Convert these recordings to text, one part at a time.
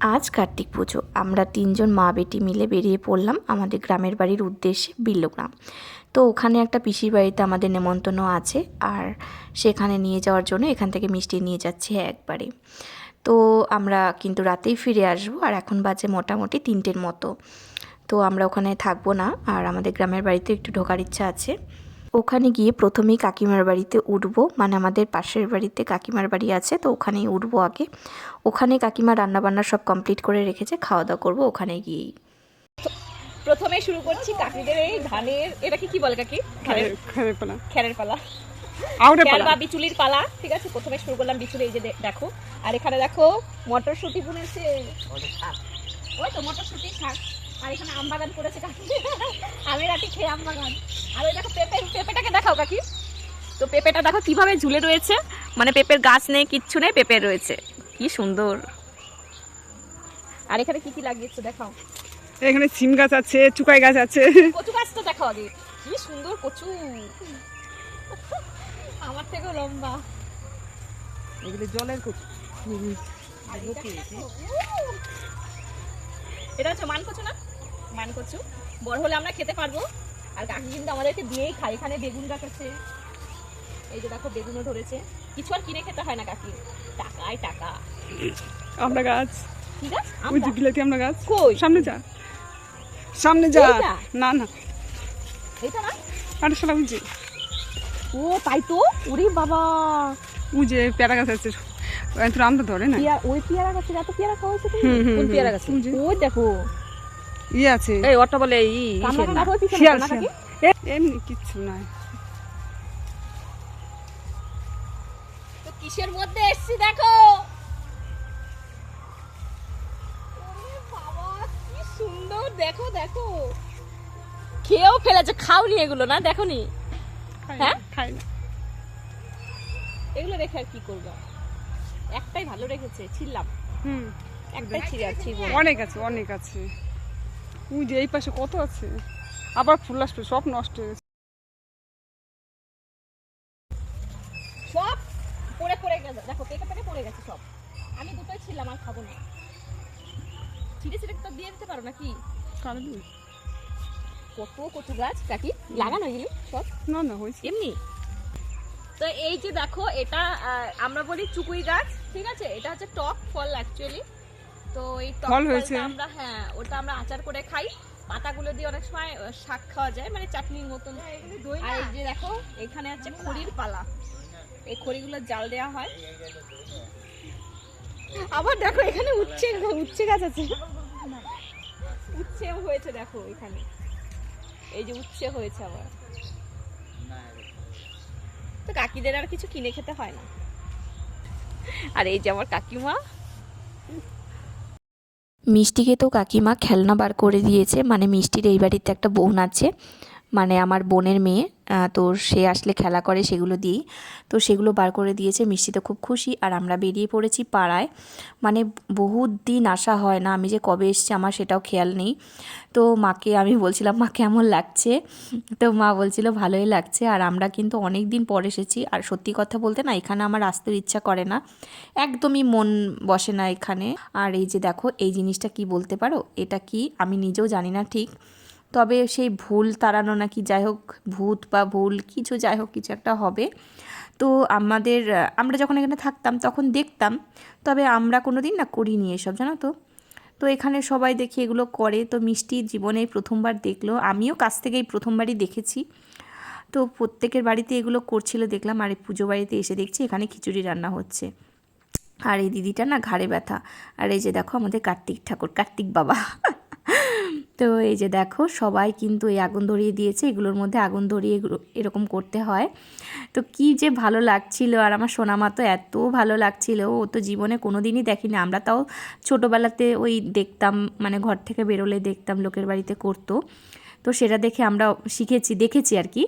আজ কার্তিক পুজো। আমরা তিনজন মা বেটি মিলে বেরিয়ে পড়লাম আমাদের গ্রামের বাড়ির উদ্দেশ্যে বিল্লগ্রাম। তো ওখানে একটা পিসির বাড়িতে আমাদের নেমন্তন্ন আছে আর সেখানে নিয়ে যাওয়ার জন্য এখান থেকে মিষ্টি নিয়ে যাচ্ছি একবারে। তো আমরা কিন্তু রাতেই ফিরে আসব আর এখন বাজে মোটামুটি তিনটের মতো। তো আমরা ওখানে থাকব না আর আমাদের গ্রামের বাড়িতে একটু ঢোকার ইচ্ছা আছে। ওখানে গিয়ে প্রথমেই কাকিমার বাড়িতে উঠবো। মানে আমাদের পাশের বাড়িতে কাকিমার বাড়ি আছে তো ওখানেই উঠবো আগে। ওখানে কাকিমা রান্নাবান্না সব কমপ্লিট করে রেখেছে খাওয়া দাওয়া করব ওখানে গিয়েই। প্রথমে শুরু করছি কাকিদের এই ধানের এটাকে কি বলে কাকি? খ্যারের খারে পালা। খ্যারের পালা। আউরে পালা। বা বিচুলির পালা ঠিক আছে? প্রথমে শুরু করলাম বিচুলি এই যে দেখো। আর এখানে দেখো মটরশুঁটি বুনেছে। ওই তো মটরশুঁটি শাক। আর এখানে আম বাগান করেছে কাকি। আমের আটি খেয়ে আম বাগান। আর ওই দেখো পেঁপে পেঁপেটাকে দেখাও কাকি। তো পেঁপেটা দেখো কীভাবে ঝুলে রয়েছে। মানে পেঁপের গাছ নেই কিচ্ছু নেই পেঁপে রয়েছে। কি সুন্দর। আর এখানে কি কি লাগিয়েছে দেখাও। এখানে সিম গাছ আছে চুকাই গাছ আছে। কচু গাছ তো দেখো আগে। কি সুন্দর কচু। আমার থেকেও লম্বা। এগুলো জলের কচু। এটা হচ্ছে মান কচু না? মান কচু বড় হলে আমরা খেতে পারব। আর কাকি কিন্তু আমাদেরকে দিয়েই খায়। এখানে বেগুন গাছ আছে। এই যে দেখো বেগুনও ধরেছে। কিছু আর কিনে খেতে হয় না কাকি। টাকায় টাকা। আমরা গাছ। কি গাছ ওই যে আমরা বিলাতি আমরা গাছ। কই? সামনে যা। সামনে যা। না না। এটা না? আরে শালা উজে ও তাই তো? ওরে বাবা। উজে পেয়ারা গাছ আছে। আমরা ধরে না পেয়ারা ওই পেয়ারা গাছের এত পেয়ারা খাওয়া হয়েছে কোন পেয়ারা গাছে। ওই দেখো। ইয়ে আছে। এই ওটা বলে ই শিয়াল। এমনি কিচ্ছু তো কিসের মধ্যে এসছি দেখো? ওরে বাবা কি সুন্দর দেখো দেখো। খেয়েও ফেলেছে খাওনি এগুলো না দেখোনি? খাই হ্যাঁ? খাই না। এগুলো রেখে আর কি করব? একটাই ভালো রেখেছে ছিললাম হুম। একটাই ছিঁড়ে আর অনেক আছে অনেক আছে। উই যে এই পাশে কত আছে? আবার ফুল আসবে সব নষ্ট হয়ে গেছে। সব পড়ে পড়ে গেছে। দেখো পেকে পেকে পড়ে গেছে সব। আমি দুটোই ছিলাম আর খাব না। ছিঁড়ে ছিঁড়ে তো দিয়ে দিতে পারো নাকি? কারণ কত কচু গাছ কাকি? লাগানো এগুলি সব? না না হয়েছে। এমনি? তো এই যে দেখো এটা আমরা বলি চুকুই গাছ ঠিক আছে? এটা হচ্ছে টক ফল অ্যাকচুয়ালি তো এই টক ফল হয়েছে। আমরা হ্যাঁ ওটা আমরা আচার করে খাই। পাতাগুলো দিয়ে অনেক সময় শাক খাওয়া যায় মানে চাটনির মতন। আর এই যে দেখো এখানে হচ্ছে খড়ির পালা। এই খড়িগুলো জাল দেওয়া হয়। আবার দেখো এখানে উচ্ছে উচ্ছে গাছ আছে। উচ্ছে হয়েছে দেখো এখানে। এই যে উচ্ছে হয়েছে আবার। তো কাকিদের আর কিছু কিনে খেতে হয় না। আর এই যে আমার কাকিমা মিষ্টিকে তো কাকিমা খেলনা বার করে দিয়েছে মানে মিষ্টির এই বাড়িতে একটা বোন আছে। মানে আমার বোনের মেয়ে তো সে আসলে খেলা করে সেগুলো দিয়েই। তো সেগুলো বার করে দিয়েছে, মিষ্টি তো খুব খুশি। আর আমরা বেরিয়ে পড়েছি পাড়ায়। মানে বহুত দিন আসা হয় না, আমি যে কবে এসছি আমার সেটাও খেয়াল নেই। তো মাকে আমি বলছিলাম, মা, কেমন লাগছে? তো মা বলছিল, ভালোই লাগছে। আর আমরা কিন্তু অনেক দিন পর এসেছি। আর সত্যি কথা বলতে না, এখানে আমার আসতেও ইচ্ছা করে না। একদমই মন বসে না এখানে। আর এই যে দেখো, এই জিনিসটা কি বলতে পারো? এটা কি? আমি নিজেও জানি না ঠিক। তবে সেই ভুল তাড়ানো নাকি যাই হোক ভূত বা ভুল কিছু যাই হোক কিছু একটা হবে। তো আমাদের, আমরা যখন এখানে থাকতাম তখন দেখতাম, তবে আমরা কোনো দিন না করিনি এসব, জানো তো। তো এখানে সবাই দেখি এগুলো করে। তো মিষ্টি জীবনে প্রথমবার দেখল। আমিও কাছ থেকেই প্রথমবারই দেখেছি। তো প্রত্যেকের বাড়িতে এগুলো করছিল। দেখলাম, আর এই পুজো বাড়িতে এসে দেখছি এখানে খিচুড়ি রান্না হচ্ছে। আর এই দিদিটা না ঘাড়ে ব্যথা। আর এই যে দেখো আমাদের কার্তিক ঠাকুর, কার্তিক বাবা। তো এই যে দেখো, সবাই কিন্তু এই আগুন ধরিয়ে দিয়েছে। এগুলোর মধ্যে আগুন ধরিয়ে এরকম করতে হয়। তো কি যে ভালো লাগছিল। আর আমার সোনামা তো এত ভালো লাগছিল। ও তো জীবনে কোনো দিনই দেখেনি। আমরা তাও ছোটোবেলাতে ওই দেখতাম মানে ঘর থেকে বেরোলে দেখতাম লোকের বাড়িতে করতো। তো সেটা দেখে আমরা শিখেছি, দেখেছি আর কি।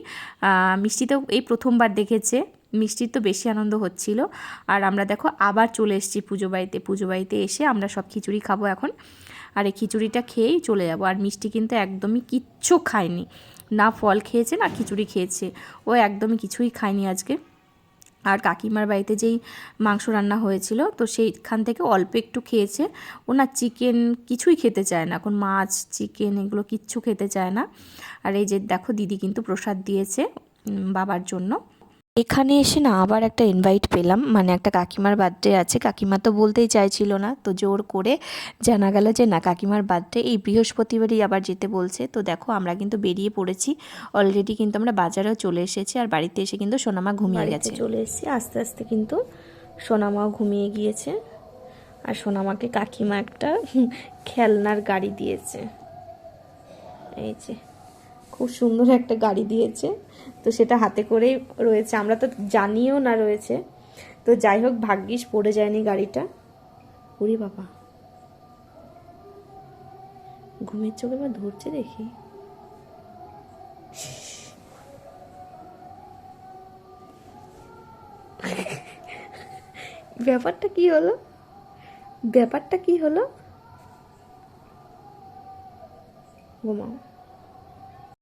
মিষ্টি তো এই প্রথমবার দেখেছে। মিষ্টির তো বেশি আনন্দ হচ্ছিল। আর আমরা দেখো আবার চলে এসেছি পুজো বাড়িতে। পুজো বাড়িতে এসে আমরা সব খিচুড়ি খাব এখন। আর এই খিচুড়িটা খেয়েই চলে যাব। আর মিষ্টি কিন্তু একদমই কিচ্ছু খায়নি। না ফল খেয়েছে, না খিচুড়ি খেয়েছে। ও একদমই কিছুই খায়নি আজকে। আর কাকিমার বাড়িতে যেই মাংস রান্না হয়েছিল, তো সেইখান থেকে অল্প একটু খেয়েছে। ওনার চিকেন কিছুই খেতে চায় না। এখন মাছ, চিকেন এগুলো কিচ্ছু খেতে চায় না। আর এই যে দেখো দিদি কিন্তু প্রসাদ দিয়েছে বাবার জন্য। এখানে এসে না আবার একটা ইনভাইট পেলাম। মানে একটা কাকিমার বার্থডে আছে। কাকিমা তো বলতেই চাইছিল না তো জোর করে জানা গেল যে না কাকিমার বার্থডে এই বৃহস্পতিবারই আবার যেতে বলছে। তো দেখো আমরা কিন্তু বেরিয়ে পড়েছি। অলরেডি কিন্তু আমরা বাজারেও চলে এসেছি আর বাড়িতে এসে কিন্তু সোনামা ঘুমিয়ে গেছে। চলে এসেছি। আস্তে আস্তে কিন্তু সোনামাও ঘুমিয়ে গিয়েছে। আর সোনামাকে কাকিমা একটা খেলনার গাড়ি দিয়েছে। এই যে খুব সুন্দর একটা গাড়ি দিয়েছে। তো সেটা হাতে করেই রয়েছে। আমরা তো জানিও না রয়েছে। তো যাই হোক, ভাগ্যিস পড়ে যায়নি গাড়িটা। ওরে বাবা। ঘুমের চোখে বা ধরছে দেখি। ব্যাপারটা কি হলো? ব্যাপারটা কি হলো? ঘুমাও।